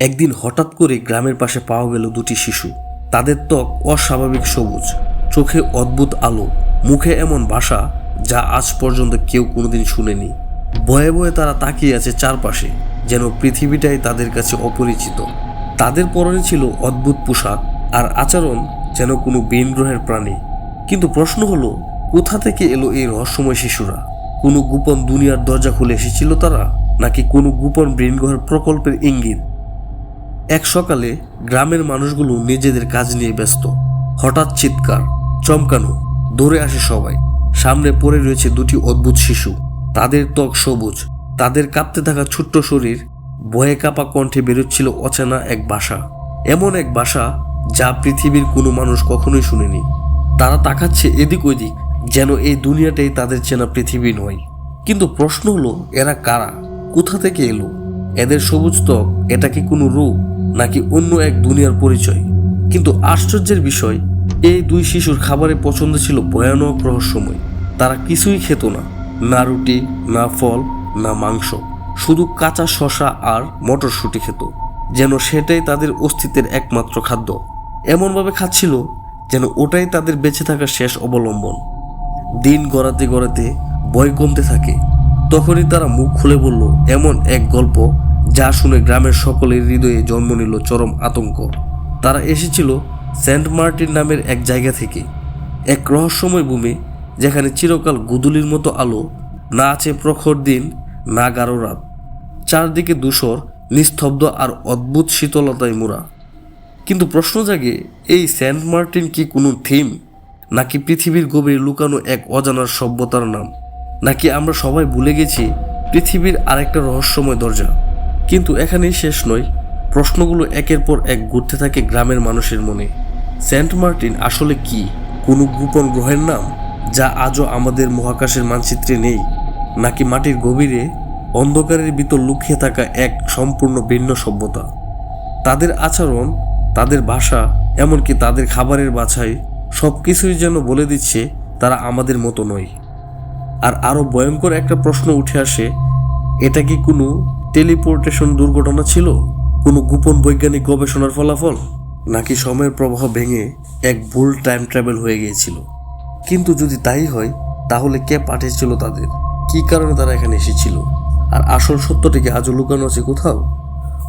একদিন হঠাৎ করে গ্রামের পাশে পাওয়া গেল দুটি শিশু। তাদের ত্বক অস্বাভাবিক সবুজ, চোখে অদ্ভুত আলো, মুখে এমন ভাষা যা আজ পর্যন্ত কেউ কোনোদিন শুনেনি। ভয়ে ভয়ে তারা তাকিয়ে আছে চারপাশে, যেন পৃথিবীটাই তাদের কাছে অপরিচিত। তাদের পরনে ছিল অদ্ভুত পোশাক আর আচরণ যেন কোনো বেন গ্রহের প্রাণী। কিন্তু প্রশ্ন হলো, কোথা থেকে এলো এই রহস্যময় শিশুরা? কোনো গোপন দুনিয়ার দরজা খুলে এসেছিল তারা, নাকি কোনো গোপন ব্রেন গ্রহের প্রকল্পের ইঙ্গিত? এক সকালে গ্রামের মানুষগুলো নিজেদের কাজ নিয়ে ব্যস্ত। হঠাৎ চিৎকার, চমকানো, দৌড়ে আসে সবাই। সামনে পড়ে রয়েছে দুটি অদ্ভুত শিশু। তাদের ত্বক সবুজ, তাদের কাঁপতে থাকা ছোট্ট শরীর, ভয়ে কাপা কণ্ঠে বেরোচ্ছিল অচেনা এক বাসা। এমন এক বাসা যা পৃথিবীর কোনো মানুষ কখনোই শুনেনি। তারা তাকাচ্ছে এদিক ওইদিক যেন এই দুনিয়াটাই তাদের চেনা পৃথিবী নয়। কিন্তু প্রশ্ন হলো, এরা কারা? কোথা থেকে এলো? এদের সবুজ ত্বক, এটা কি কোনো রূপ? নাকি অন্য এক দুনিয়ার পরিচয়। কিন্তু আশ্চর্যের বিষয়, এই দুই শিশুর খাবারের পছন্দ ছিল ভয়ানক রহস্যময়। তারা কিছুই খেত না না রুটি, না ফল, না মাংস। শুধু কাঁচা শশা আর মটরশুঁটি খেত, যেন সেটাই তাদের অস্তিত্বের একমাত্র খাদ্য। এমনভাবে খাচ্ছিল যেন ওটাই তাদের বেঁচে থাকার শেষ অবলম্বন। দিন গড়াতে গড়াতে বয় কমতে থাকে। তখনই তারা মুখ খুলে বলল, এমন এক গল্প যা শুনে গ্রামের সকলের হৃদয়ে জন্ম নিল চরম আতঙ্ক। তারা এসেছিল সেন্ট মার্টিন নামের এক জায়গা থেকে, এক রহস্যময় ভূমি যেখানে চিরকাল গুদুলির মতো আলো, না আছে প্রখর দিন, না গাঢ় রাত। চারদিকে ধূসর, নিস্তব্ধ আর অদ্ভুত শীতলতায় মোড়া। কিন্তু প্রশ্ন জাগে, এই সেন্ট মার্টিন কি কোনো থিম, নাকি পৃথিবীর গভীরে লুকানো এক অজানার সভ্যতার নাম, নাকি আমরা সবাই ভুলে গেছি পৃথিবীর আরেকটা রহস্যময় দরজা? কিন্তু এখানেই শেষ নয়। প্রশ্নগুলো একের পর এক ঘুরতে থাকে গ্রামের মানুষের মনে। সেন্ট মার্টিন আসলে কি? কোনো গোপন গ্রহের নাম? যা আজও আমাদের মহাকাশের মানচিত্রে নেই? নাকি মাটির গভীরে অন্ধকারের ভিতর লুকিয়ে থাকা এক সম্পূর্ণ ভিন্ন সভ্যতা? তাদের আচরণ, তাদের ভাষা, এমনকি তাদের খাবারের বাছাই সব কিছুই যেন বলে দিচ্ছে তারা আমাদের মতো নয়। আর আরও ভয়ঙ্কর একটা প্রশ্ন উঠে আসে, এটা কি কোনো টেলিপোর্টেশন দুর্ঘটনা ছিল? কোনো গোপন বৈজ্ঞানিক গবেষণার ফলাফল? নাকি সময়ের প্রবাহ ভেঙে এক ভুল টাইম ট্রাভেল হয়ে গিয়েছিল? কিন্তু যদি তাই হয়, তাহলে কে পাঠিয়েছিল তাদের? কী কারণে তারা এখানে এসেছিল? আর আসল সত্যটিকে আজও লুকানো আছে কোথাও?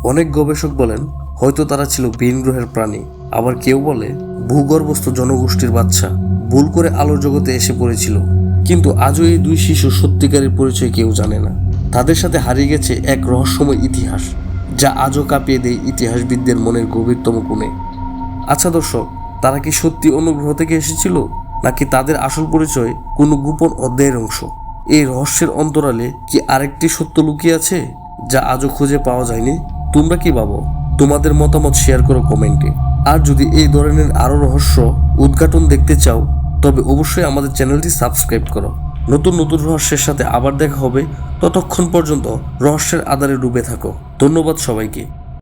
অনেক গবেষক বলেন, হয়তো তারা ছিল ভিন গ্রহের প্রাণী। আবার কেউ বলে, ভূগর্ভস্থ জনগোষ্ঠীর বাচ্চা। ভুল করে আলোর জগতে এসে পড়েছিল। কিন্তু আজও এই দুই শিশু সত্যিকারের পরিচয় কেউ জানে না। তাদের সাথে হারিয়ে গেছে এক রহস্যময় ইতিহাস, যা আজও কাঁপিয়ে দেয় ইতিহাসবিদদের মনের গভীরতম কোণে। আচ্ছা দর্শক, তারা কি সত্যি অন্য গ্রহ থেকে এসেছিল? নাকি তাদের আসল পরিচয় কোনো গোপন অধ্যায়ের অংশ? এই রহস্যের অন্তরালে কি আরেকটি সত্য লুকিয়ে আছে, যা আজও খুঁজে পাওয়া যায়নি? তোমরা কি ভাবো? তোমাদের মতামত শেয়ার করো কমেন্টে। আর যদি এই ধরনের আরও রহস্য উদ্ঘাটন দেখতে চাও, তবে অবশ্যই আমাদের চ্যানেলটি সাবস্ক্রাইব করো। নতুন নতুন রহস্যের সাথে আবার দেখা হবে। ততক্ষণ পর্যন্ত রহস্যের আধারে ডুবে থাকো। ধন্যবাদ সবাইকে।